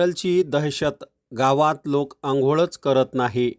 टक्कलची दहशत गावात लोक आंघोळच करत नाही.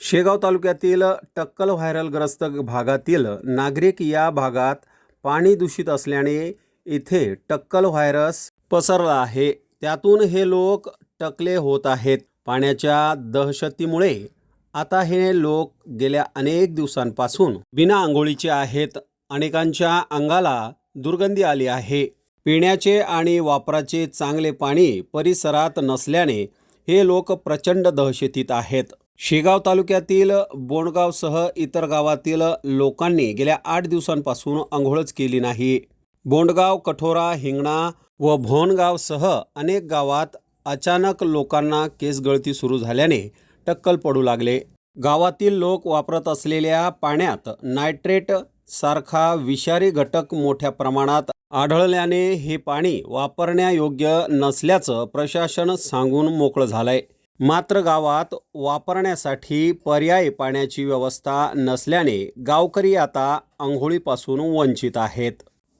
शेगाव तालुक्यातील टक्कल व्हायरलग्रस्त भागातील नागरिक या भागात पाणी दूषित असल्याने इथे टक्कल व्हायरस पसरला आहे. त्यातून हे लोक टकले होत आहेत. पाण्याच्या दहशतीमुळे आता हे लोक गेल्या अनेक दिवसांपासून बिना आंघोळीचे आहेत. अनेकांच्या अंगाला दुर्गंधी आली आहे. पिण्याचे आणि वापराचे चांगले पाणी परिसरात नसल्याने हे लोक प्रचंड दहशतीत आहेत. शेगाव तालुक्यातील बोंडगावसह इतर गावातील लोकांनी गेल्या आठ दिवसांपासून आंघोळच केली नाही. बोंडगाव कठोरा हिंगणा व भोनगावसह अनेक गावात अचानक लोकांना केस गळती सुरू झाल्याने टक्कल पडू लागले. गावातील लोक वापरत असलेल्या पाण्यात नायट्रेट सारखा विषारी घटक मोठ्या प्रमाणात आढळल्याने हे पाणी वापरण्यायोग्य नसल्याचं प्रशासन सांगून मोकळं झालंय. मात्र गावात वापरण्यासाठी पर्याय पाण्याची व्यवस्था नसल्याने गावकरी आता आंघोळीपासून वंचित आहेत.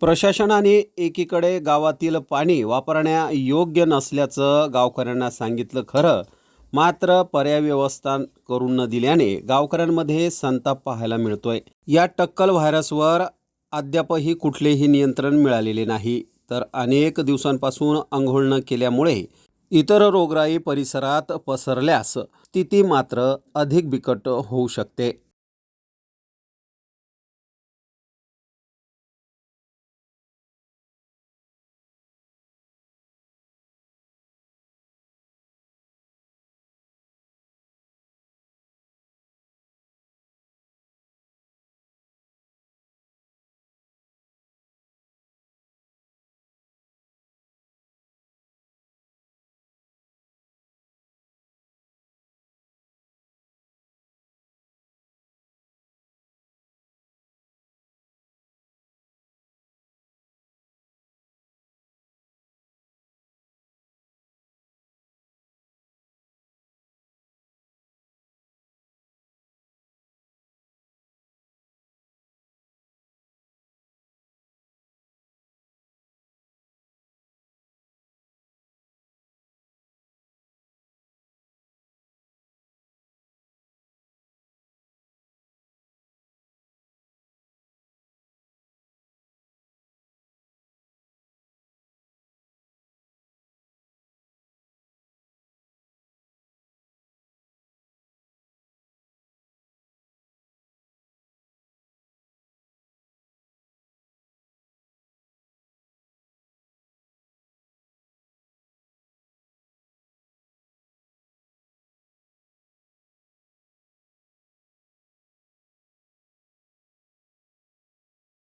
प्रशासनाने एकीकडे गावातील पाणी वापरण्यायोग्य नसल्याचं गावकऱ्यांना सांगितलं खरं मात्र पर्याय व्यवस्था करून न दिल्याने गावकऱ्यांमध्ये संताप पाहायला मिळतोय. या टक्कल व्हायरसवर अद्यापही कुठलेही नियंत्रण मिळालेले नाही. तर अनेक दिवसांपासून आंघोळ न केल्यामुळे इतर रोगराई परिसरात पसरल्यास स्थिती मात्र अधिक बिकट होऊ शकते.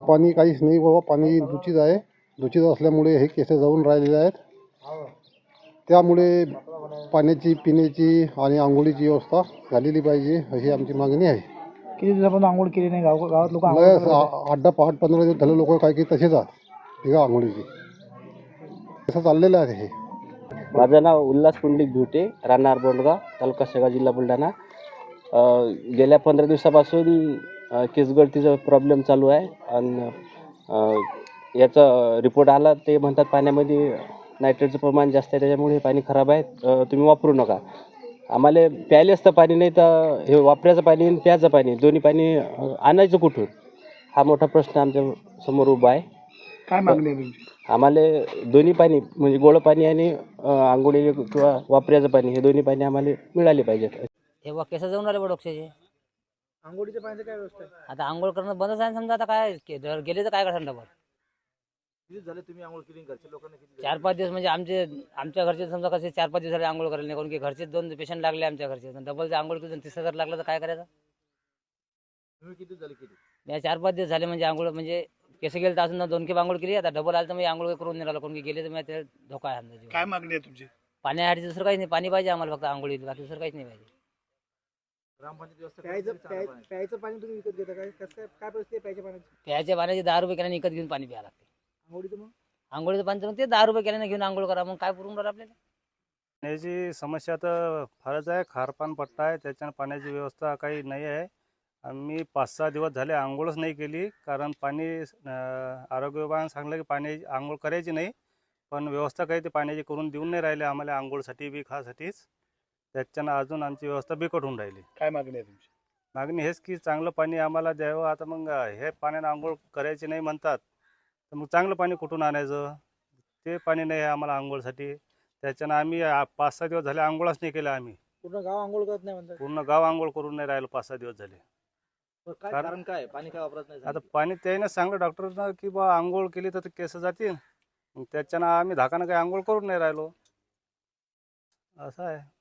पाणी काहीच नाही बाबा पाणी दूषित आहे. दूषित असल्यामुळे हे केस जाऊन राहिलेले आहेत. त्यामुळे पाण्याची पिण्याची आणि आंघोळीची व्यवस्था झालेली पाहिजे अशी आमची मागणी आहे. किती दिवसापासून आंघोळ केली नाही? गाव गावात लोक आठ दहा पहाट पंधरा दिवस झाले लोक काही काही तसेच आहेत. आंघोळीची. असं चाललेलं आहे हे. माझं नाव उल्हास पुंडलिक भिवटे राहणार बोंडगाव तालुका शेगाव जिल्हा बुलढाणा. गेल्या पंधरा दिवसापासून अ, केसगळतीचा प्रॉब्लेम चालू आहे. आणि याचा रिपोर्ट आला ते म्हणतात पाण्यामध्ये नायट्रेटचं प्रमाण जास्त आहे त्याच्यामुळे हे पाणी खराब आहे. तुम्ही वापरू नका. आम्हाला प्यायलेच तर पाणी नाही तर हे वापरायचं पाणी आणि प्यायचं पाणी दोन्ही पाणी आणायचं कुठून? हा मोठा प्रश्न आमच्यासमोर उभा आहे. काय मागणी आहे तुमची? आम्हाला दोन्ही पाणी म्हणजे गोड पाणी आणि आंघोळी किंवा वापराचं पाणी हे दोन्ही पाणी आम्हाला मिळाले पाहिजेत. हे केस जाऊन राहिले बघ डोक्याचे आंघोळीच्या पाण्याची काय व्यवस्था आहे? आता आंघोळ करणं बंदच आहे समजा आता काय के- जर गेले तर काय करणार डबल? किती झाले तुम्ही आंघोळ केली घरच्या लोकांना किती चार पाच दिवस म्हणजे आमचे आमच्या घरचे समजा कसे चार पाच दिवस झाले आंघोळ करायला नाही कारण की घरचे दोन पेशंट लागले आमच्या घरचे. डबल आंघोळ केली तिसरा जर लागलं तर काय करायचं? तुम्ही किती झाले किती मी चार पाच दिवस झाले म्हणजे आंघोळ म्हणजे केस गेले तर अजून दोन केप आंघोळ केली आता डबल आलं तर मी आंघोळ करून नाही राहिलो कारण की गेले तर मी ते धोका आहे काय मागणी आहे तुमची? पाण्यासाठी दुसरं काहीच नाही पाणी पाहिजे आम्हाला फक्त आंघोळी बाकी दुसरं काहीच नाही पाहिजे. प्यायचं प्याय- प्यायचं पाणी तुम्ही विकत घेता काय कसं काय काय परिस्थिती आहे प्यायच्या पाण्याची? प्यायच्या पाण्याचे दहा रुपये केल्याने विकत घेऊन पाणी प्यावं लागते. आंघोळीचं मग? आंघोळीचं पाणी तर मग ते दहा रुपये केल्याने घेऊन आंघोळ करा. मग काय पुरून राहिलं आपल्याला? पाण्याची समस्या तर फारच आहे. खारपान पट्टा आहे. त्याच्यानं पाण्याची व्यवस्था काही नाही आहे. आम्ही पाच सहा दिवस झाले आंघोळच नाही केली. कारण पाणी अं, आरोग्य विभागानं सांगलं की पाणी आंघोळ करायची नाही. पण व्यवस्था काही ते पाण्याची करून देऊन नाही राहिले आम्हाला आंघोळसाठी बी खासाठीच त्याच्यानं अजून आमची व्यवस्था बिकट होऊन राहिली. काय मागणी आहे तुमची? मागणी हेच की चांगलं पाणी आम्हाला द्यावं. आता मग हे पाण्यानं आंघोळ करायची नाही म्हणतात. तर मग चांगलं पाणी कुठून आणायचं? ते पाणी नाही आहे आम्हाला आंघोळसाठी. त्याच्यानं आम्ही आ- पाच सहा दिवस झाले आंघोळच नाही केलं आम्ही. पूर्ण गाव आंघोळ करत नाही म्हणतात? पूर्ण गाव आंघोळ करून नाही राहिलो पाच सहा दिवस झाले. काय कारण- कारण काय आहे? पाणी काय वापरत नाही आता पाणी त्याने सांगलं डॉक्टरनं की बा आंघोळ केली तर ते केस जातील. मग त्याच्यानं आम्ही धाकानं काही आंघोळ करून नाही राहिलो. असं आहे.